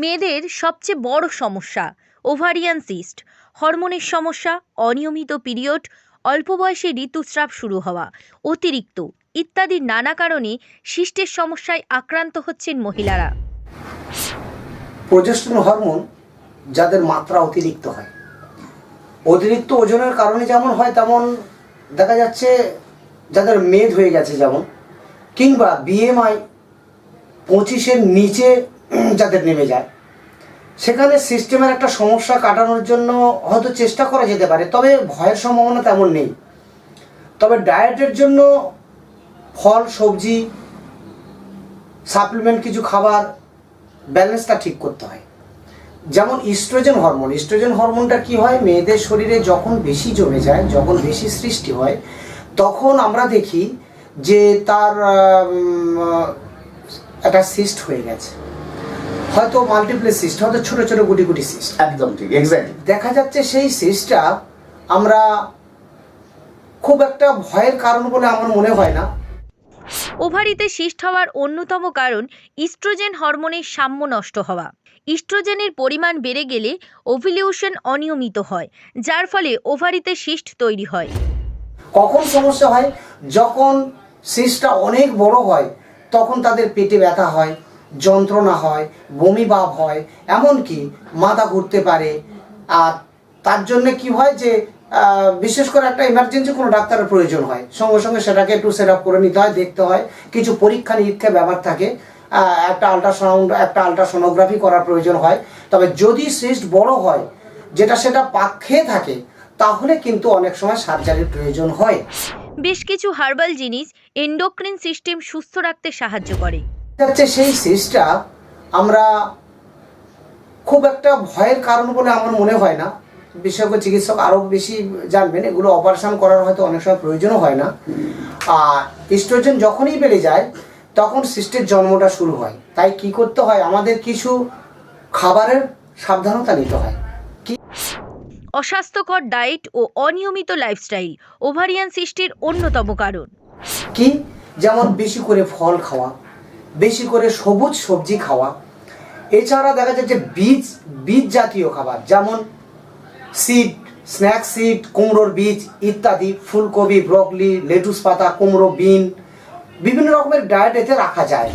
মেয়েদের সবচেয়ে বড় সমস্যা ওভারিয়ান সিস্ট। হরমোনের সমস্যা, অনিয়মিত পিরিয়ড, অল্প বয়সে ঋতুস্রাব শুরু হওয়া, অতিরিক্ত ইত্যাদি নানা কারণে সিস্টের সমস্যায় আক্রান্ত হচ্ছেন মহিলারা। প্রজেস্ট্রন হরমোন যাদের মাত্রা অতিরিক্ত হয়। অতিরিক্ত ওজনের কারণে যেমন হয়, তেমন দেখা যাচ্ছে যাদের মেদ হয়ে গেছে যেমন, কিংবা বিএমআই পঁচিশের নিচে যাদের নেমে যায়। সেখানে সিস্টেমের একটা সমস্যা কাটানোর জন্য হয়তো চেষ্টা করা যেতে পারে, তবে ভয়ের সম্ভাবনা তেমন নেই। তবে ডায়েটের জন্য ফল, সবজি, সাপ্লিমেন্ট, কিছু খাবার ব্যালেন্সটা ঠিক করতে হয়। যেমন ইস্ট্রোজেন হরমোন। ইস্ট্রোজেন হরমোনটা কি হয়? মেয়েদের শরীরে যখন বেশি জমে যায়, যখন বেশি সৃষ্টি হয়, তখন আমরা দেখি যে তার একটা সিস্ট হয়ে গেছে। হয়তো মাল্টিপ্লে সিস্ট হয়তো ছোট ছোট গুটি গুটি সিস্ট একদম ঠিক এক্স্যাক্টলি দেখা যাচ্ছে সেই সিস্টটা আমরা খুব একটা ভয়ের কারণ বলে আমার মনে হয় না। ওভারিতে সিস্ট হওয়ার অন্যতম কারণ ইস্ট্রোজেন হরমোনের সাম্য নষ্ট হওয়া। ইস্ট্রোজেনের পরিমাণ বেড়ে গেলে ওভিলিউশন অনিয়মিত হয় যার ফলে ওভারিতে সিস্ট তৈরি হয়। কখন সমস্যা হয়? যখন সিস্টটা অনেক বড় হয় তখন তাদের পেটে ব্যথা হয় যন্ত্রণা হয়, বমি ভাব হয়, এমনকি মাথা ঘুরতে পারে। আর তার জন্য কি হয় যে বিশেষ করে একটা ইমার্জেন্সি কোনো ডাক্তারের প্রয়োজন হয়। সঙ্গে সঙ্গে সেটাকে একটু সেট আপ করে নিতে হয়, দেখতে হয়। কিছু পরীক্ষা নিরীক্ষা ব্যাপার থাকে। একটা আল্ট্রাসাউন্ড একটা আল্ট্রাসোনোগ্রাফি করার প্রয়োজন হয়। তবে যদি সিস্ট বড় হয়, যেটা সেটা পাক খেয়ে থাকে, তাহলে কিন্তু অনেক সময় সার্জারির প্রয়োজন হয়। বেশ কিছু হার্বাল জিনিস এন্ডোক্রিন সিস্টেম সুস্থ রাখতে সাহায্য করে। যাচ্ছে সেই সিস্টটা আমরা খুব একটা ভয়ের কারণ বলে আমার মনে হয় না। বিশেষজ্ঞ চিকিৎসক আরও বেশি জানবেন এগুলো অপারেশন করার হয়তো অনেক সময় প্রয়োজনও হয় না। আর ইস্ট্রোজেন যখনই বেড়ে যায় তখন সিস্টের জন্মটা শুরু হয়। তাই কি করতে হয়? আমাদের কিছু খাবারের সাবধানতা নিতে হয়। কি অস্বাস্থ্যকর ডায়েট ও অনিয়মিত লাইফস্টাইল ওভারিয়ান সিস্টের অন্যতম কারণ। কি? যেমন বেশি করে ফল খাওয়া বেশি করে সবুজ সবজি খাওয়া। এছাড়া দেখা যাচ্ছে বীজ বীজ জাতীয় খাবার, যেমন সিড স্ন্যাক সিড কুমড়োর বীজ ইত্যাদি, ফুলকপি ব্রকলি লেটুস পাতা, কুমড়ো, বিন, বিভিন্ন রকমের ডায়েট এতে রাখা যায়।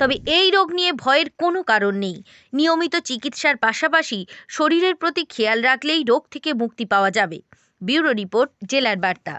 তবে এই রোগ নিয়ে ভয়ের কোনো কারণ নেই। নিয়মিত চিকিৎসার পাশাপাশি শরীরের প্রতি খেয়াল রাখলেই রোগ থেকে মুক্তি পাওয়া যাবে। ব্যুরো রিপোর্ট, জেলার বার্তা।